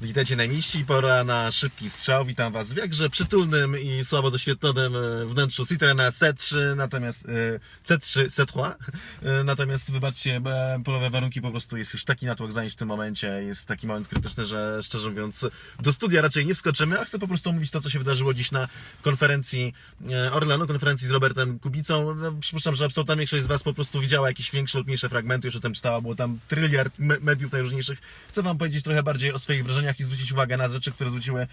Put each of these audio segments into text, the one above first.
Witajcie najmilsi, pora na szybki strzał. Witam Was w jakże przytulnym i słabo doświetlonym e, wnętrzu Citroena C3, natomiast e, C3, C3. E, Natomiast wybaczcie, polowe warunki po prostu jest już taki natłok zajęć w tym momencie. Jest taki moment krytyczny, że szczerze mówiąc do studia raczej nie wskoczymy, a chcę po prostu omówić to, co się wydarzyło dziś na konferencji Orlenu, konferencji z Robertem Kubicą. No, Przypuszczam, że absolutna większość z Was po prostu widziała jakieś większe lub mniejsze fragmenty, już o tym czytała, było tam tryliard me- mediów najróżniejszych. Chcę Wam powiedzieć trochę bardziej o swoich wrażeniach i zwrócić uwagę na rzeczy, które zwróciły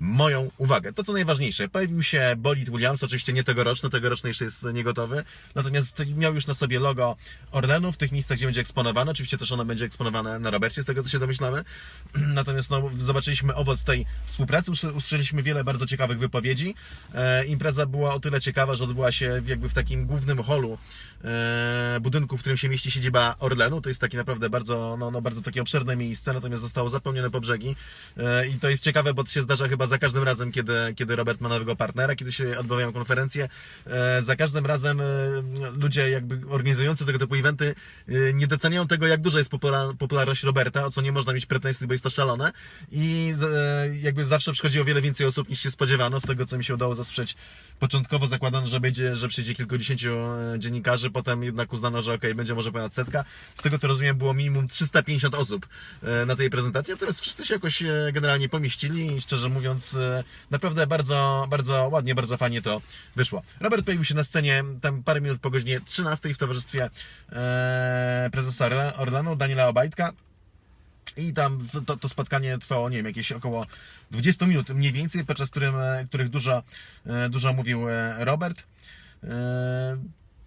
moją uwagę. To co najważniejsze, pojawił się bolid Williams, oczywiście nie tegoroczny, tegoroczny jeszcze jest niegotowy, natomiast miał już na sobie logo Orlenu w tych miejscach, gdzie będzie eksponowane. Oczywiście też ono będzie eksponowane na Robercie, z tego co się domyślamy. Natomiast no, zobaczyliśmy owoc tej współpracy, usły- usłyszeliśmy wiele bardzo ciekawych wypowiedzi. E, impreza była o tyle ciekawa, że odbyła się jakby w takim głównym holu e, budynku, w którym się mieści siedziba Orlenu. To jest takie naprawdę bardzo, no, no, bardzo takie obszerne miejsce, natomiast zostało zapełnione po brzegi. E, I to jest ciekawe, bo to się zdarza chyba za każdym razem, kiedy, kiedy Robert ma nowego partnera, kiedy się odbywają konferencje. E, za każdym razem e, ludzie jakby organizujący tego typu eventy e, nie doceniają tego, jak duża jest popular- popularność Roberta, o co nie można mieć pretensji, bo jest to szalone. I jakby zawsze przychodzi o wiele więcej osób niż się spodziewano, z tego co mi się udało zasłyszeć. Początkowo zakładano, że będzie, że przyjdzie kilkudziesięciu dziennikarzy, potem jednak uznano, że okej, będzie może ponad setka. Z tego co rozumiem, było minimum 350 osób na tej prezentacji, natomiast wszyscy się jakoś generalnie pomieścili i szczerze mówiąc, e, naprawdę bardzo, bardzo ładnie, bardzo fajnie to wyszło. Robert pojawił się na scenie tam parę minut po godzinie 13 w towarzystwie e, prezesa Orlenu, Daniela Obajtka. I tam to, to spotkanie trwało, nie wiem, jakieś około 20 minut mniej więcej, podczas którym, e, których dużo, e, dużo mówił Robert.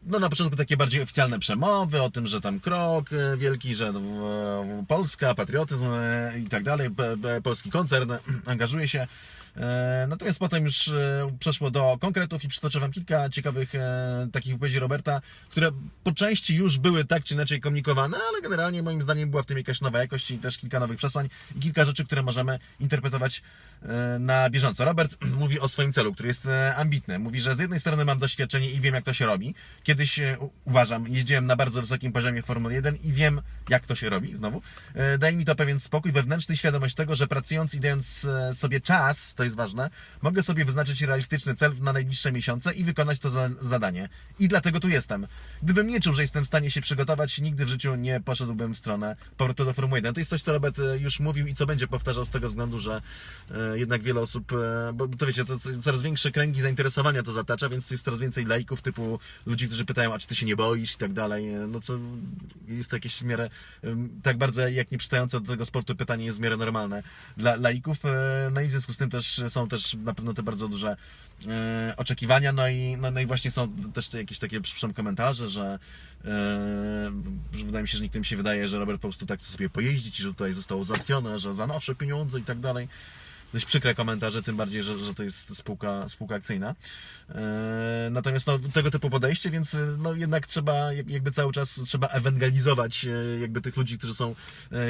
No na początku takie bardziej oficjalne przemowy o tym, że tam krok e, wielki, że e, Polska, patriotyzm e, i tak dalej, polski koncern angażuje się. Natomiast potem już przeszło do konkretów i przytoczę Wam kilka ciekawych takich wypowiedzi Roberta, które po części już były tak czy inaczej komunikowane, ale generalnie moim zdaniem była w tym jakaś nowa jakość i też kilka nowych przesłań i kilka rzeczy, które możemy interpretować na bieżąco. Robert mówi o swoim celu, który jest ambitny. Mówi, że z jednej strony mam doświadczenie i wiem, jak to się robi. Kiedyś, e, uważam, jeździłem na bardzo wysokim poziomie w Formule 1 i wiem, jak to się robi, znowu. E, Daje mi to pewien spokój wewnętrzny, świadomość tego, że pracując i dając e, sobie czas, to jest ważne, mogę sobie wyznaczyć realistyczny cel na najbliższe miesiące i wykonać to za, zadanie. I dlatego tu jestem. Gdybym nie czuł, że jestem w stanie się przygotować, nigdy w życiu nie poszedłbym w stronę powrotu do Formuły 1. To jest coś, co Robert już mówił i co będzie powtarzał z tego względu, że jednak wiele osób, bo to wiecie, to coraz większe kręgi zainteresowania to zatacza, więc jest coraz więcej lajków typu ludzi, którzy pytają, a czy ty się nie boisz i tak dalej. No co jest to jakieś w miarę tak bardzo jak nie przystające do tego sportu pytanie jest w miarę normalne dla laików. E, No i w związku z tym też są też na pewno te bardzo duże e, oczekiwania, no i, no, no i właśnie są też te jakieś takie przyszłe komentarze, że, e, że wydaje mi się, że niektórym się wydaje, że Robert po prostu tak chce sobie pojeździć i że tutaj zostało załatwione, że za nasze pieniądze i tak dalej. Dość przykre komentarze, tym bardziej, że, że to jest spółka, spółka akcyjna. E, Natomiast no, tego typu podejście, więc e, no, jednak trzeba jak- jakby cały czas trzeba ewangelizować e, jakby tych ludzi, którzy są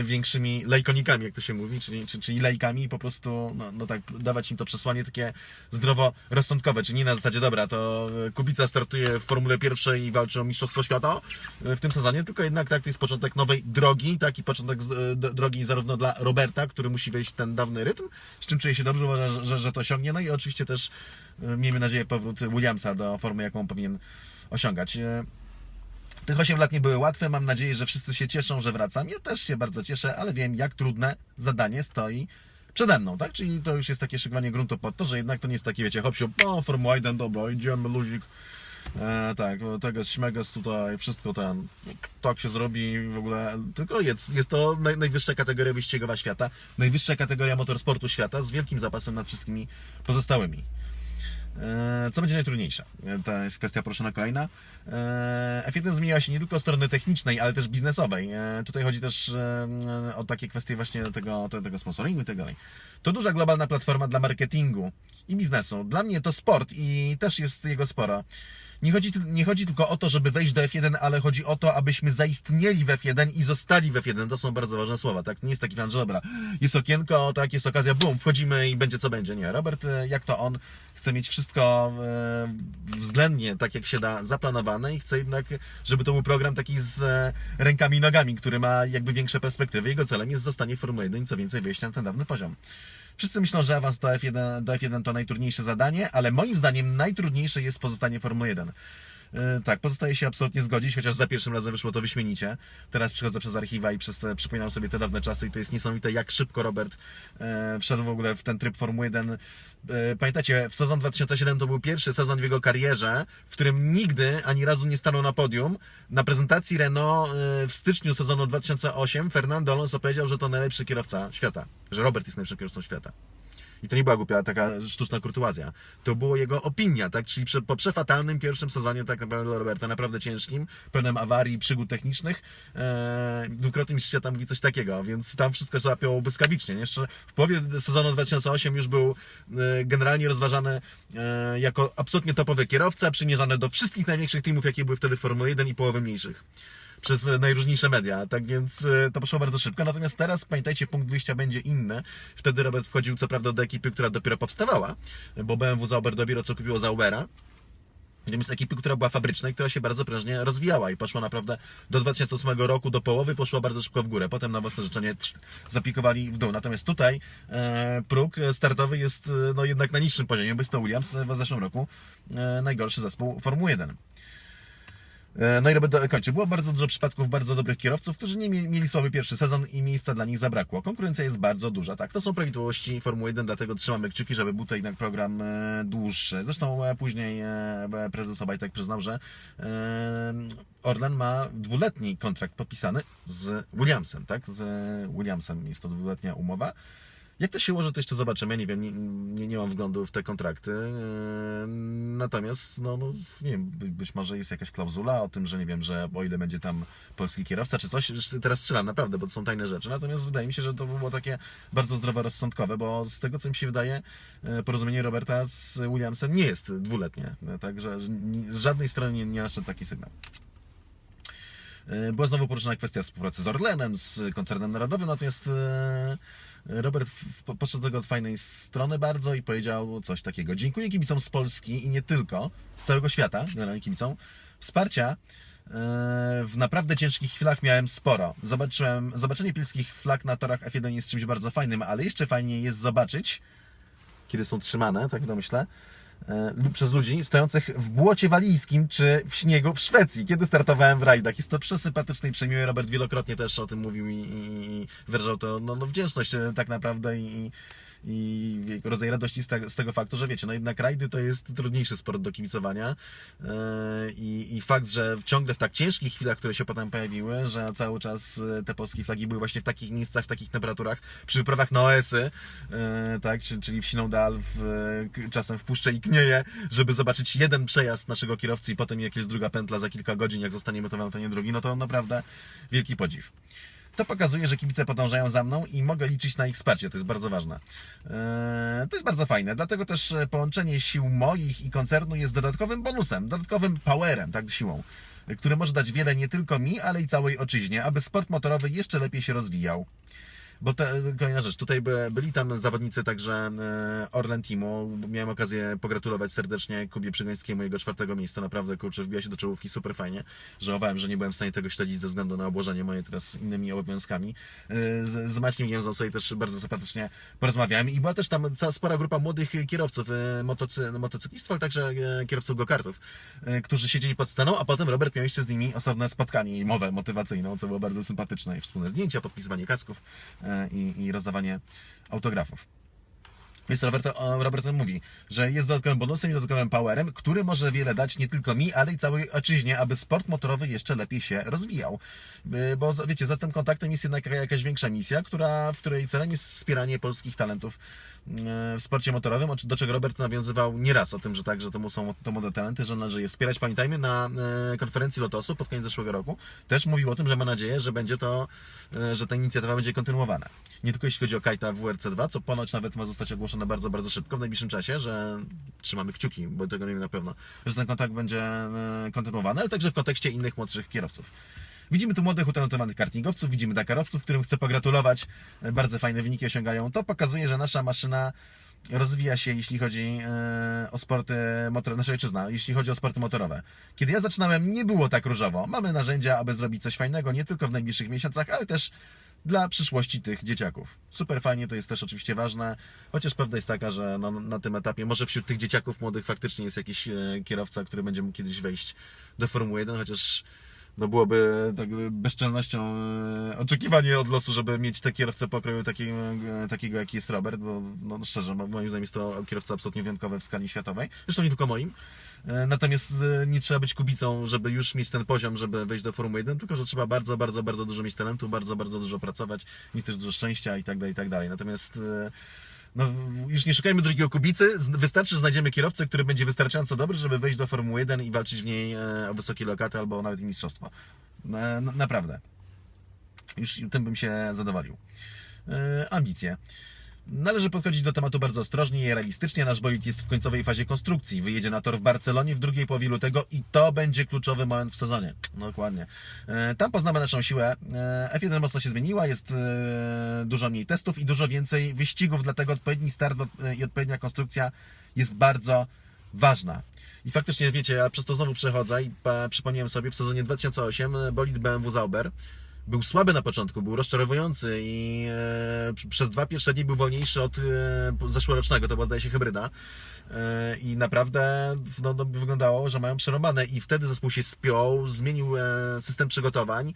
większymi lajkonikami, jak to się mówi, czyli, czy- czyli lajkami i po prostu no, no tak dawać im to przesłanie takie zdroworozsądkowe, czyli nie na zasadzie dobra, to Kubica startuje w Formule pierwszej i walczy o Mistrzostwo Świata w tym sezonie, tylko jednak tak, to jest początek nowej drogi, taki początek drogi zarówno dla Roberta, który musi wejść w ten dawny rytm, czym czuje się dobrze, uważa, że, że, to osiągnie, no i oczywiście też e, miejmy nadzieję powrót Williamsa do formy, jaką powinien osiągać. E, tych 8 lat nie były łatwe. Mam nadzieję, że wszyscy się cieszą, że wracam. Ja też się bardzo cieszę, ale wiem, jak trudne zadanie stoi przede mną, tak? Czyli to już jest takie szykowanie gruntu pod to, że jednak to nie jest takie, wiecie, hopsiu, o, Formuła 1, dobra, idziemy, luzik. E, tak, tego śmeges tutaj, wszystko ten, tak się zrobi w ogóle, tylko jest, jest to naj, najwyższa kategoria wyścigowa świata, najwyższa kategoria motorsportu świata z wielkim zapasem nad wszystkimi pozostałymi. E, Co będzie najtrudniejsze? E, To jest kwestia proszona kolejna. E, F1 zmieniła się nie tylko od strony technicznej, ale też biznesowej. Tutaj chodzi też e, o takie kwestie właśnie tego, te- tego sponsoringu i tak dalej. To duża globalna platforma dla marketingu i biznesu. Dla mnie to sport i też jest jego sporo. Nie chodzi, nie chodzi tylko o to, żeby wejść do F1, ale chodzi o to, abyśmy zaistnieli w F1 i zostali w F1. To są bardzo ważne słowa, tak? Nie jest taki plan, że dobra, jest okienko, tak, jest okazja, bum, wchodzimy i będzie co będzie. Nie, Robert, e, jak to on, chce mieć wszystko e, względnie tak, jak się da, zaplanowane i chce jednak, żeby to był program taki z e, rękami i nogami, który ma jakby większe perspektywy. Jego celem jest zostanie w Formule 1 i co więcej wejście na ten dawny poziom. Wszyscy myślą, że awans do F1, do F1 to najtrudniejsze zadanie, ale moim zdaniem najtrudniejsze jest pozostanie w Formule 1. Yy, Tak, pozostaje się absolutnie zgodzić, chociaż za pierwszym razem wyszło to wyśmienicie. Teraz przychodzę przez archiwa i przez te, przypominam sobie te dawne czasy i to jest niesamowite, jak szybko Robert e, wszedł w ogóle w ten tryb Formuły 1. E, pamiętacie, w sezon 2007 to był pierwszy sezon w jego karierze, w którym nigdy ani razu nie stanął na podium. Na prezentacji Renault e, w styczniu sezonu 2008 Fernando Alonso powiedział, że to najlepszy kierowca świata, że Robert jest najlepszym kierowcą świata. I to nie była głupia taka sztuczna kurtuazja. To była jego opinia, tak? Czyli prze, po przefatalnym pierwszym sezonie tak naprawdę dla Roberta, naprawdę ciężkim, pełnym awarii, przygód technicznych, e, dwukrotny mistrz świata mówi coś takiego, więc tam wszystko zapiął błyskawicznie. Jeszcze w połowie sezonu 2008 już był e, generalnie rozważany e, jako absolutnie topowy kierowca, przymierzany do wszystkich największych teamów, jakie były wtedy w Formule 1 i połowy mniejszych przez e, najróżniejsze media, tak więc e, to poszło bardzo szybko. Natomiast teraz, pamiętajcie, punkt wyjścia będzie inny. Wtedy Robert wchodził co prawda do ekipy, która dopiero powstawała, bo BMW Zauber dopiero co kupiło Zaubera. Natomiast ekipy, która była fabryczna i która się bardzo prężnie rozwijała i poszła naprawdę do 2008 roku, do połowy poszła bardzo szybko w górę. Potem na własne życzenie zapikowali w dół. Natomiast tutaj e, próg startowy jest e, no, jednak na niższym poziomie, bo jest to Williams w zeszłym roku e, najgorszy zespół Formuły 1. E, No i Robert kończy. Było bardzo dużo przypadków bardzo dobrych kierowców, którzy nie mie- mieli słaby pierwszy sezon i miejsca dla nich zabrakło. Konkurencja jest bardzo duża, tak. To są prawidłowości Formuły 1, dlatego trzymamy kciuki, żeby był to jednak program e, dłuższy. Zresztą e, później prezes Obajtek przyznał, że Orlen ma dwuletni kontrakt podpisany z Williamsem, tak. Z Williamsem jest to dwuletnia umowa. Jak to się ułoży, to jeszcze zobaczymy. Nie wiem, nie, nie, nie mam wglądu w te kontrakty. Natomiast, no, no nie wiem, by- być może jest jakaś klauzula o tym, że nie wiem, że o ile będzie tam polski kierowca czy coś. Teraz strzelam naprawdę, bo to są tajne rzeczy. Natomiast wydaje mi się, że to było takie bardzo zdroworozsądkowe, bo z tego, co mi się wydaje, e, porozumienie Roberta z Williamsem nie jest dwuletnie. Także z żadnej strony nie, nie naszedł taki sygnał. E, Była znowu poruszona kwestia współpracy z Orlenem, z koncernem narodowym, natomiast e, Robert w- w- podszedł do tego od fajnej strony bardzo i powiedział coś takiego. Dziękuję kibicom z Polski i nie tylko, z całego świata, generalnie kibicom. Wsparcia e, w naprawdę ciężkich chwilach miałem sporo. Zobaczyłem, zobaczenie polskich flag na torach F1 jest czymś bardzo fajnym, ale jeszcze fajniej jest zobaczyć, kiedy są trzymane, tak domyślę, e, lub przez ludzi stojących w błocie walijskim czy w śniegu w Szwecji, kiedy startowałem w rajdach. Jest to przesympatyczne i przemiłe. Robert wielokrotnie też o tym mówił i, i, i wyrażał to no, no wdzięczność e, tak naprawdę i, i rodzaj radości z, te, z tego faktu, że wiecie, no jednak rajdy to jest trudniejszy sport do kibicowania e, i, i fakt, że ciągle w tak ciężkich chwilach, które się potem pojawiły, że cały czas e, te polskie flagi były właśnie w takich miejscach, w takich temperaturach, przy wyprawach na OS-y, e, tak, czy- czyli w Sinodal, czasem w Puszcze i Knieje, żeby zobaczyć jeden przejazd naszego kierowcy i potem jak jest druga pętla za kilka godzin, jak zostaniemy to w Antonie drugi, no to naprawdę wielki podziw. To pokazuje, że kibice podążają za mną i mogę liczyć na ich wsparcie. To jest bardzo ważne. Eee, To jest bardzo fajne. Dlatego też e, połączenie sił moich i koncernu jest dodatkowym bonusem, dodatkowym powerem, tak siłą, który może dać wiele nie tylko mi, ale i całej ojczyźnie, aby sport motorowy jeszcze lepiej się rozwijał. Bo to kolejna rzecz, tutaj by, byli tam zawodnicy także e, Orlen Teamu. Miałem okazję pogratulować serdecznie Kubie Przygońskiemu jego czwartego miejsca. Naprawdę, kurczę, wbija się do czołówki super fajnie. Żałowałem, że nie byłem w stanie tego śledzić ze względu na obłożenie moje teraz innymi obowiązkami. E, Z, z Maćkiem Jęzą sobie też bardzo sympatycznie porozmawiałem i była też tam cała spora grupa młodych kierowców e, motocy, motocyklistów, ale także kierowców go-kartów, którzy siedzieli pod sceną, a potem Robert miał jeszcze z nimi osobne spotkanie i mowę motywacyjną, co było bardzo sympatyczne i wspólne zdjęcia, podpisywanie kasków i, i rozdawanie autografów. Więc Robert, mówi, że jest dodatkowym bonusem i dodatkowym powerem, który może wiele dać nie tylko mi, ale i całej ojczyźnie, aby sport motorowy jeszcze lepiej się rozwijał. Bo wiecie, za tym kontaktem jest jednak jakaś większa misja, która, w której celem jest wspieranie polskich talentów y, w sporcie motorowym, do czego Robert nawiązywał nieraz o tym, że tak, że to mu są to młode talenty, że należy je wspierać. Pamiętajmy, na y, konferencji Lotosu pod koniec zeszłego roku też mówił o tym, że ma nadzieję, że będzie to, y, że ta inicjatywa będzie kontynuowana. Nie tylko jeśli chodzi o Kajta WRC2, co ponoć nawet ma zostać ogłoszone maszyna bardzo, bardzo szybko w najbliższym czasie, że trzymamy kciuki, bo tego nie wiem na pewno, że ten kontakt będzie e, kontynuowany, ale także w kontekście innych młodszych kierowców. Widzimy tu młodych, utalentowanych kartingowców, widzimy Dakarowców, którym chcę pogratulować. Bardzo fajne wyniki osiągają. To pokazuje, że nasza maszyna rozwija się, jeśli chodzi e, o sporty motorowe, nasza ojczyzna, jeśli chodzi o sporty motorowe. Kiedy ja zaczynałem, nie było tak różowo. Mamy narzędzia, aby zrobić coś fajnego, nie tylko w najbliższych miesiącach, ale też dla przyszłości tych dzieciaków. Super fajnie, to jest też oczywiście ważne, chociaż prawda jest taka, że no, na tym etapie może wśród tych dzieciaków młodych faktycznie jest jakiś e, kierowca, który będzie mógł kiedyś wejść do Formuły 1, chociaż no byłoby tak bezczelnością e, oczekiwanie od losu, żeby mieć te kierowcę pokroju takiego, takiego jaki jest Robert, bo no, szczerze, mo- moim zdaniem jest to kierowca absolutnie wyjątkowy w skali światowej. Zresztą nie tylko moim. E, Natomiast e, nie trzeba być kubicą, żeby już mieć ten poziom, żeby wejść do Formuły 1, tylko że trzeba bardzo, bardzo, bardzo dużo mieć talentu, bardzo, bardzo dużo pracować, mieć też dużo szczęścia i tak dalej, i tak dalej. Natomiast no, już nie szukajmy drugiego kubicy, wystarczy, że znajdziemy kierowcę, który będzie wystarczająco dobry, żeby wejść do Formuły 1 i walczyć w niej e, o wysokie lokaty albo nawet i mistrzostwo. E, no, Naprawdę. Już tym bym się zadowolił. E, Ambicje. Należy podchodzić do tematu bardzo ostrożnie i realistycznie. Nasz bolid jest w końcowej fazie konstrukcji. Wyjedzie na tor w Barcelonie w drugiej połowie lutego i to będzie kluczowy moment w sezonie. Dokładnie. E, Tam poznamy naszą siłę. E, F1 mocno się zmieniła, jest e, dużo mniej testów i dużo więcej wyścigów, dlatego odpowiedni start i odpowiednia konstrukcja jest bardzo ważna. I faktycznie, wiecie, ja przez to znowu przechodzę i przypomniałem sobie, w sezonie 2008 bolid BMW Zauber był słaby na początku, był rozczarowujący i e, pr- przez dwa pierwsze dni był wolniejszy od e, zeszłorocznego, to była zdaje się hybryda. E, I naprawdę no, no, wyglądało, że mają przerobane i wtedy zespół się spiął, zmienił e, system przygotowań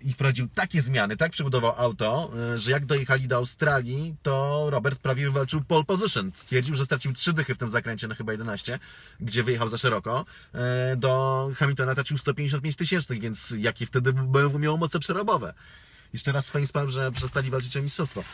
i wprowadził takie zmiany, tak przybudował auto, e, że jak dojechali do Australii, to Robert prawie wywalczył pole position. Stwierdził, że stracił trzy dychy w tym zakręcie na chyba 11, gdzie wyjechał za szeroko. E, Do Hamiltona tracił 155 tysięcznych, więc jakie wtedy BMW miało moce przerobowe. Jeszcze raz facepalm, że przestali walczyć o mistrzostwo. E,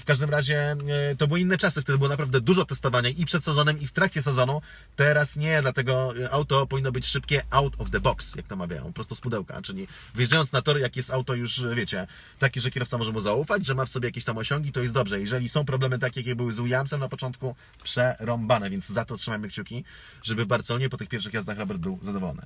w każdym razie e, to były inne czasy, wtedy było naprawdę dużo testowania i przed sezonem, i w trakcie sezonu. Teraz nie, dlatego e, auto powinno być szybkie out of the box, jak to mawiają, prosto z pudełka. Czyli wyjeżdżając na tor, jak jest auto już, e, wiecie, takie, że kierowca może mu zaufać, że ma w sobie jakieś tam osiągi, to jest dobrze. Jeżeli są problemy takie, jakie były z Williamsem na początku, przerąbane, więc za to trzymajmy kciuki, żeby w Barcelonie po tych pierwszych jazdach Robert był zadowolony.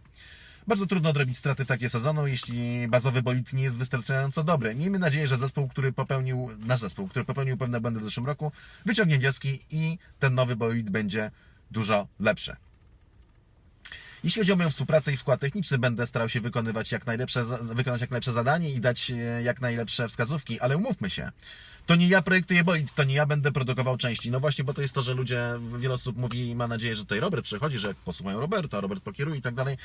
Bardzo trudno odrobić straty w trakcie sezonu, jeśli bazowy bolid nie jest wystarczająco dobry. Miejmy nadzieję, że zespół, który popełnił, nasz zespół, który popełnił pewne błędy w zeszłym roku, wyciągnie wnioski i ten nowy bolid będzie dużo lepszy. Jeśli chodzi o moją współpracę i wkład techniczny, będę starał się wykonywać jak najlepsze, wykonać jak najlepsze zadanie i dać e, jak najlepsze wskazówki, ale umówmy się. To nie ja projektuję bolid, to nie ja będę produkował części. No właśnie, bo to jest to, że ludzie, wiele osób mówi i ma nadzieję, że tutaj Robert przychodzi, że posłuchają Roberta, Robert pokieruje i tak dalej.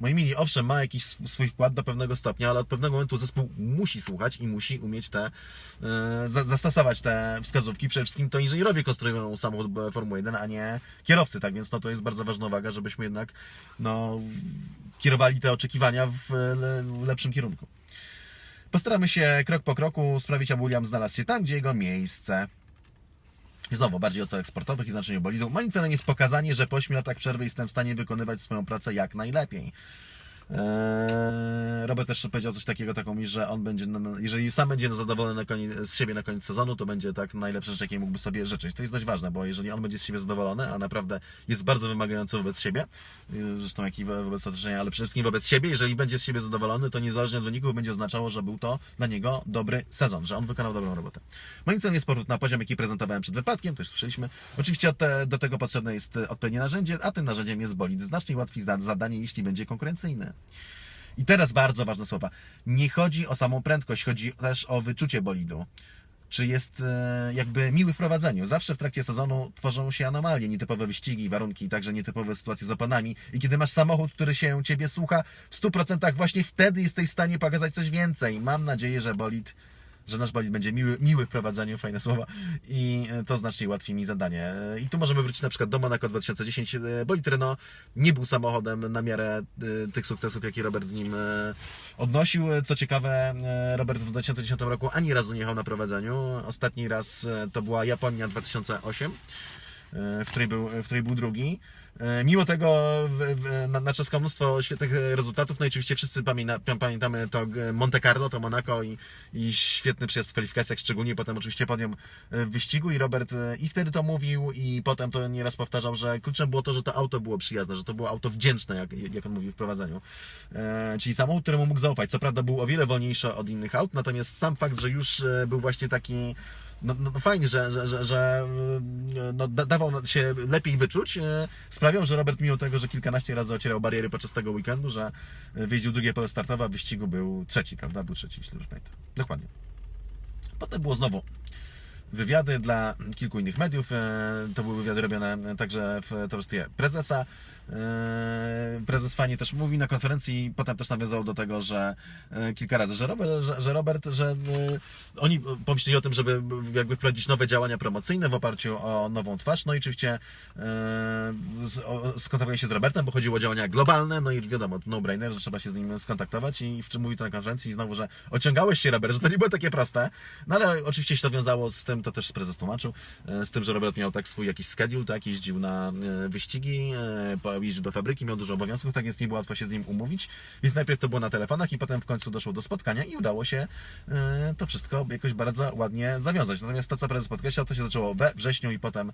Moi mili, owszem, ma jakiś sw- swój wkład do pewnego stopnia, ale od pewnego momentu zespół musi słuchać i musi umieć te, e, za- zastosować te wskazówki. Przede wszystkim to inżynierowie konstruują samochód Formuły 1, a nie kierowcy, tak więc no, to jest bardzo ważna uwaga, żebyśmy jednak no, kierowali te oczekiwania w le, w lepszym kierunku. Postaramy się krok po kroku sprawić, aby William znalazł się tam, gdzie jego miejsce. Znowu, bardziej o celach sportowych i znaczeniu bolidu. Moim celem jest pokazanie, że po 8 latach przerwy jestem w stanie wykonywać swoją pracę jak najlepiej. Eee, Robert też powiedział coś takiego, taką mi, że on będzie, jeżeli sam będzie zadowolony koniec, z siebie na koniec sezonu, to będzie tak najlepsza rzecz, jakiej mógłby sobie życzyć. To jest dość ważne, bo jeżeli on będzie z siebie zadowolony, a naprawdę jest bardzo wymagający wobec siebie, yy, zresztą jak i wo- wobec otoczenia, ale przede wszystkim wobec siebie, jeżeli będzie z siebie zadowolony, to niezależnie od wyników będzie oznaczało, że był to dla niego dobry sezon, że on wykonał dobrą robotę. Moim celem jest powrót na poziom, jaki prezentowałem przed wypadkiem, to już słyszeliśmy. Oczywiście do tego potrzebne jest e, odpowiednie narzędzie, a tym narzędziem jest bolid. Znacznie łatwiej zadanie, jeśli będzie konkurencyjny. I teraz bardzo ważne słowa. Nie chodzi o samą prędkość, chodzi też o wyczucie bolidu. Czy jest e, jakby miły w prowadzeniu. Zawsze w trakcie sezonu tworzą się anomalie, nietypowe wyścigi, warunki, także nietypowe sytuacje z oponami. I kiedy masz samochód, który się ciebie słucha, w 100% właśnie wtedy jesteś w stanie pokazać coś więcej. Mam nadzieję, że bolid że nasz bolid będzie miły, miły w prowadzeniu, fajne słowa, i e, to znacznie ułatwi mi zadanie. E, I tu możemy wrócić na przykład do Monaco 2010. E, Bolid Renault nie był samochodem na miarę e, tych sukcesów, jakie Robert w nim odnosił. Co ciekawe, Robert w 2010 roku ani razu nie jechał na prowadzeniu. Ostatni raz to była Japonia 2008. e, w której był, w której był drugi. E, Mimo tego w, w, na- naciskał mnóstwo świetnych e, rezultatów. No i oczywiście wszyscy pamięta, pamię- pamiętamy to e, Monte Carlo, to Monaco i, i świetny przyjazd w kwalifikacjach, szczególnie potem oczywiście podium e, w wyścigu i Robert e, i wtedy to mówił i potem to nieraz powtarzał, że kluczem było to, że to auto było przyjazne, że to było auto wdzięczne, jak, jak on mówił w prowadzeniu. E, czyli samochód, któremu mógł zaufać. Co prawda był o wiele wolniejszy od innych aut, natomiast sam fakt, że już e, był właśnie taki no, no no fajnie, że, że, że, że e, no, da, dawał się lepiej wyczuć, e, sprawiał, że Robert mimo tego, że kilkanaście razy ocierał bariery podczas tego weekendu, że e, wyjeździł drugie pole startowe, a w wyścigu był trzeci, prawda? Był trzeci, jeśli dobrze pamiętam. Dokładnie. Potem było znowu wywiady dla kilku innych mediów. E, To były wywiady robione także w towarzystwie prezesa. E, Prezes fajnie też mówi na konferencji, potem też nawiązał do tego, że e, kilka razy, że Robert, że, że, Robert, że oni pomyśleli o tym, żeby jakby wprowadzić nowe działania promocyjne w oparciu o nową twarz. No i oczywiście skontaktowali się z Robertem, bo chodziło o działania globalne, no i wiadomo, no-brainer, że trzeba się z nim skontaktować i w czym mówił to na konferencji znowu, że ociągałeś się Robert, że to nie było takie proste. No ale oczywiście się to wiązało z tym, to też prezes tłumaczył, e, z tym, że Robert miał tak swój jakiś schedule, tak, jeździł na e, wyścigi, e, jeździł do fabryki, miał dużo obowiązków, tak więc nie było łatwo się z nim umówić, więc najpierw to było na telefonach i potem w końcu doszło do spotkania i udało się to wszystko jakoś bardzo ładnie zawiązać. Natomiast to, co prezes podkreślał, to się zaczęło we wrześniu i potem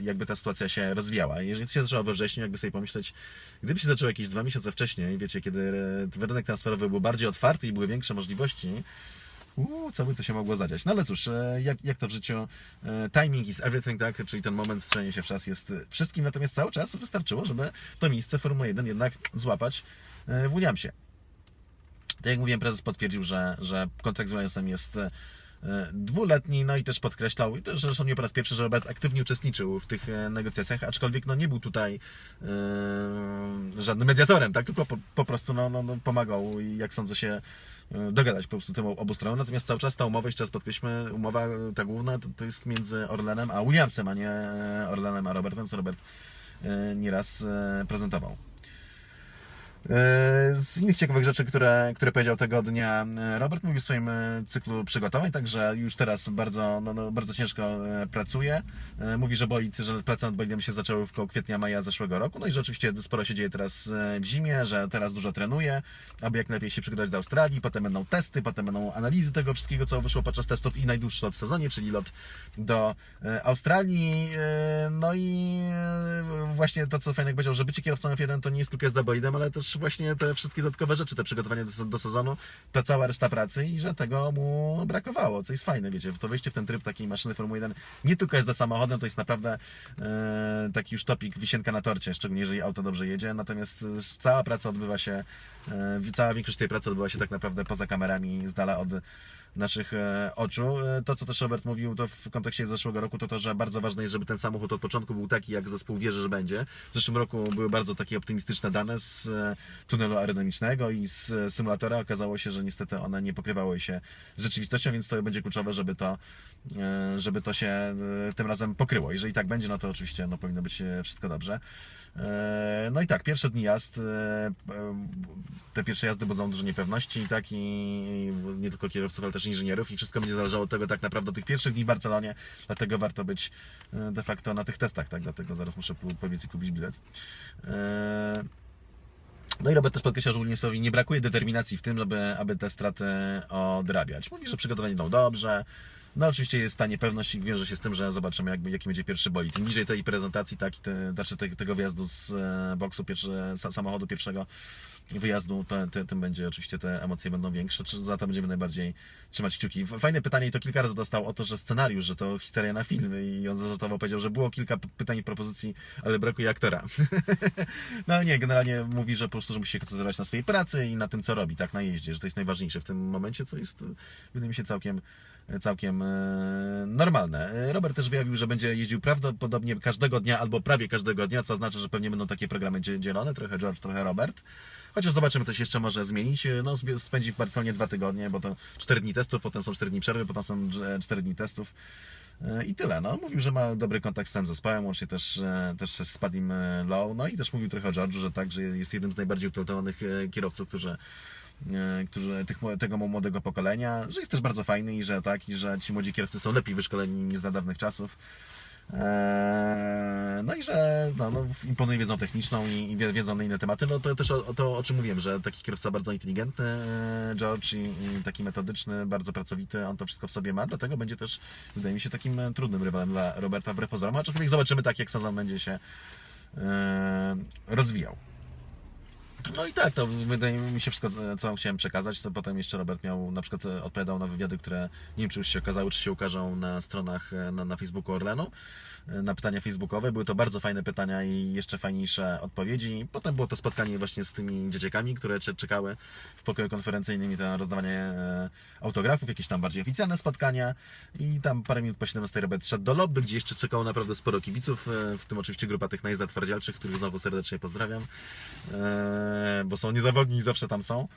jakby ta sytuacja się rozwijała. Jeżeli to się zaczęło we wrześniu, jakby sobie pomyśleć, gdyby się zaczęło jakieś dwa miesiące wcześniej, wiecie, kiedy rynek transferowy był bardziej otwarty i były większe możliwości, Co by to się mogło zadziać? No ale cóż, e, jak, jak to w życiu, e, timing is everything, tak? Czyli ten moment strzenia się w czas jest wszystkim, natomiast cały czas wystarczyło, żeby to miejsce Formuły 1 jednak złapać e, w Williamsie. Tak jak mówiłem, prezes potwierdził, że, że kontrakt z Williamsem jest dwuletni, no i też podkreślał, i też zresztą nie po raz pierwszy, że Robert aktywnie uczestniczył w tych e, negocjacjach, aczkolwiek no, nie był tutaj e, żadnym mediatorem, tak? tylko po, po prostu no, no, no, pomagał i jak sądzę się e, dogadać po prostu tym obu stronom, natomiast cały czas ta umowa, jeszcze raz podkreślmy, umowa e, ta główna to, to jest między Orlenem a Williamsem, a nie Orlenem a Robertem, co Robert e, nieraz e, prezentował. E, Z innych ciekawych rzeczy, które, które powiedział tego dnia e, Robert, mówił o swoim e, cyklu przygotowań, także już teraz bardzo, no, no, bardzo ciężko pracuje. Mówi, że bolid, że prace nad bolidem się zaczęły w koło kwietnia, maja zeszłego roku, no i że oczywiście sporo się dzieje teraz w zimie, że teraz dużo trenuje, aby jak najlepiej się przygotować do Australii, potem będą testy, potem będą analizy tego wszystkiego, co wyszło podczas testów i najdłuższy lot w sezonie, czyli lot do Australii. No i właśnie to, co Fajnek powiedział, że bycie kierowcą F1 to nie jest tylko jazda bolidem, ale też właśnie te wszystkie dodatkowe rzeczy, te przygotowania do, do sezonu, ta cała reszta pracy i że tego mu brakowało, co jest fajne, wiecie, to wejście w ten tryb takiej maszyny Formuły 1 nie tylko jazda samochodem, to jest naprawdę e, taki już topik, wisienka na torcie, szczególnie jeżeli auto dobrze jedzie, natomiast e, cała praca odbywa się, e, cała większość tej pracy odbywa się tak naprawdę poza kamerami, z dala od naszych e, oczu. E, To, co też Robert mówił, to w kontekście zeszłego roku, to to, że bardzo ważne jest, żeby ten samochód od początku był taki, jak zespół wierzy, że będzie. W zeszłym roku były bardzo takie optymistyczne dane z e, tunelu aerodynamicznego i z symulatora. Okazało się, że niestety one nie pokrywały się z rzeczywistością, więc to będzie kluczowe, żeby to, żeby to się tym razem pokryło. Jeżeli tak będzie, no to oczywiście no, powinno być wszystko dobrze. No i tak, pierwsze dni jazd, te pierwsze jazdy budzą dużo niepewności, tak, i nie tylko kierowców, ale też inżynierów i wszystko będzie zależało od tego tak naprawdę tych pierwszych dni w Barcelonie, dlatego warto być e, de facto na tych testach, tak, dlatego zaraz muszę po- pobiec i kupić bilet. E, No i Robert też podkreślał, że Williamsowi nie brakuje determinacji w tym, żeby, aby te straty odrabiać. Mówi, że przygotowanie idą dobrze. No oczywiście jest ta niepewność i wiąże się z tym, że zobaczymy jakby, jaki będzie pierwszy bolid. Im bliżej tej prezentacji, tak, te, znaczy te, tego wyjazdu z e, boksu, pierwszy, sa- samochodu pierwszego wyjazdu, to, to, tym będzie oczywiście te emocje będą większe. Czy za to będziemy najbardziej trzymać kciuki. Fajne pytanie i to kilka razy dostał o to, że scenariusz, że to historia na film i on zażartował, powiedział, że było kilka pytań i propozycji, ale brakuje aktora. No ale nie, generalnie mówi, że po prostu, że musi się koncentrować na swojej pracy i na tym, co robi, tak, na jeździe, że to jest najważniejsze w tym momencie, co jest, wydaje mi się, całkiem, całkiem e, normalne. Robert też wyjawił, że będzie jeździł prawdopodobnie każdego dnia albo prawie każdego dnia, co oznacza, że pewnie będą takie programy dzie- dzielone, trochę George, trochę Robert. Chociaż zobaczymy, to się jeszcze może zmienić. E, No, spędzi w Barcelonie dwa tygodnie, bo to 4 dni testów, potem są 4 dni przerwy, potem są 4 dni testów. E, I tyle. No, mówił, że ma dobry kontakt z całym zespołem, łącznie też, też z Padim Low. No i też mówił trochę o George'u, że tak, że jest jednym z najbardziej utalentowanych kierowców, którzy którzy tych, tego młodego pokolenia, że jest też bardzo fajny i że tak, i że ci młodzi kierowcy są lepiej wyszkoleni niż za dawnych czasów. Eee, No i że no, no, imponuje wiedzą techniczną i, i wie- wiedzą na inne tematy. No to też o, to, o czym mówiłem, że taki kierowca bardzo inteligentny, e, George, i, i taki metodyczny, bardzo pracowity, on to wszystko w sobie ma, dlatego będzie też, wydaje mi się, takim e, trudnym rywalem dla Roberta wbrew pozorom, aczkolwiek zobaczymy tak, jak sezon będzie się e, rozwijał. No i tak, to wydaje mi się wszystko, co chciałem przekazać. Co potem jeszcze Robert miał, na przykład e, odpowiadał na wywiady, które nie wiem, czy już się okazały, czy się ukażą na stronach e, na, na Facebooku Orlenu, e, na pytania facebookowe. Były to bardzo fajne pytania i jeszcze fajniejsze odpowiedzi. Potem było to spotkanie właśnie z tymi dzieciakami, które cze- czekały w pokoju konferencyjnym i to rozdawanie autografów, jakieś tam bardziej oficjalne spotkania i tam parę minut po 17 Robert szedł do lobby, gdzie jeszcze czekało naprawdę sporo kibiców, w tym oczywiście grupa tych najzatwardzialczych, których znowu serdecznie pozdrawiam bo są niezawodni i zawsze tam są.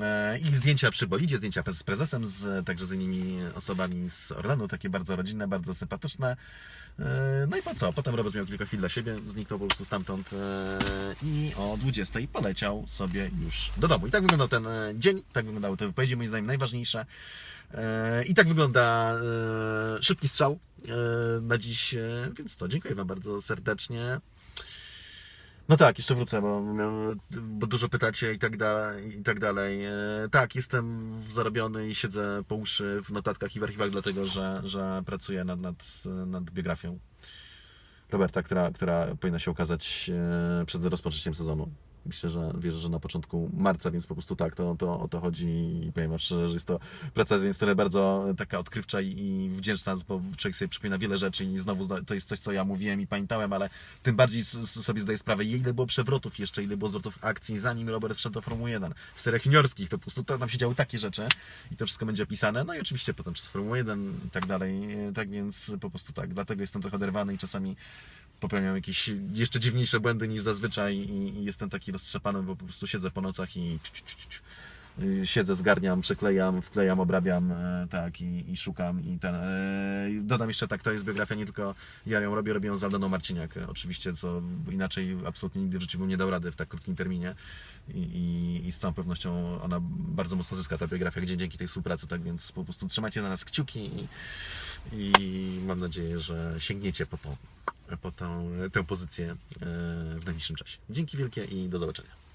E, I zdjęcia przy bolidzie, zdjęcia z prezesem, z, także z innymi osobami z Orlenu, takie bardzo rodzinne, bardzo sympatyczne. E, No i po co? Potem Robert miał kilka chwil dla siebie, zniknął po prostu stamtąd e, i o 20 poleciał sobie już do domu. I tak wyglądał ten e, dzień, tak wyglądały te wypowiedzi, moim zdaniem najważniejsze. E, I tak wygląda e, szybki strzał e, na dziś, e, więc to dziękuję Wam bardzo serdecznie. No tak, jeszcze wrócę, bo, bo dużo pytacie i tak dalej. I tak dalej. E, Tak, jestem zarobiony i siedzę po uszy w notatkach i w archiwach, dlatego że, że pracuję nad, nad, nad biografią Roberta, która, która powinna się ukazać e, przed rozpoczęciem sezonu. Myślę, że wierzę, że na początku marca, więc po prostu tak, to, to o to chodzi i powiem Wam szczerze, że jest to praca z jednej strony bardzo taka odkrywcza i, i wdzięczna, bo człowiek sobie przypomina wiele rzeczy i znowu to jest coś, co ja mówiłem i pamiętałem, ale tym bardziej sobie zdaję sprawę, ile było przewrotów jeszcze, ile było zwrotów akcji, zanim Robert wszedł do Formuły 1. W seriach juniorskich to po prostu tam się działy takie rzeczy i to wszystko będzie opisane, no i oczywiście potem przez Formułę 1 i tak dalej, E, tak więc po prostu tak, dlatego jestem trochę oderwany i czasami popełniam jakieś jeszcze dziwniejsze błędy niż zazwyczaj i, i jestem taki roztrzepany, bo po prostu siedzę po nocach i. Y, siedzę, zgarniam, przyklejam, wklejam, obrabiam, e, tak, i, i szukam i ten. E, dodam jeszcze tak, to jest biografia nie tylko ja ją robię, robię ją z Aldoną Marciniak, e, oczywiście, co inaczej absolutnie nigdy w życiu bym nie dał rady w tak krótkim terminie i, i, i z całą pewnością ona bardzo mocno zyska ta biografia, gdzie dzięki tej współpracy, tak więc po prostu trzymajcie na nas kciuki i, i mam nadzieję, że sięgniecie po tą, po tą, tę pozycję e, w najbliższym czasie. Dzięki wielkie i do zobaczenia.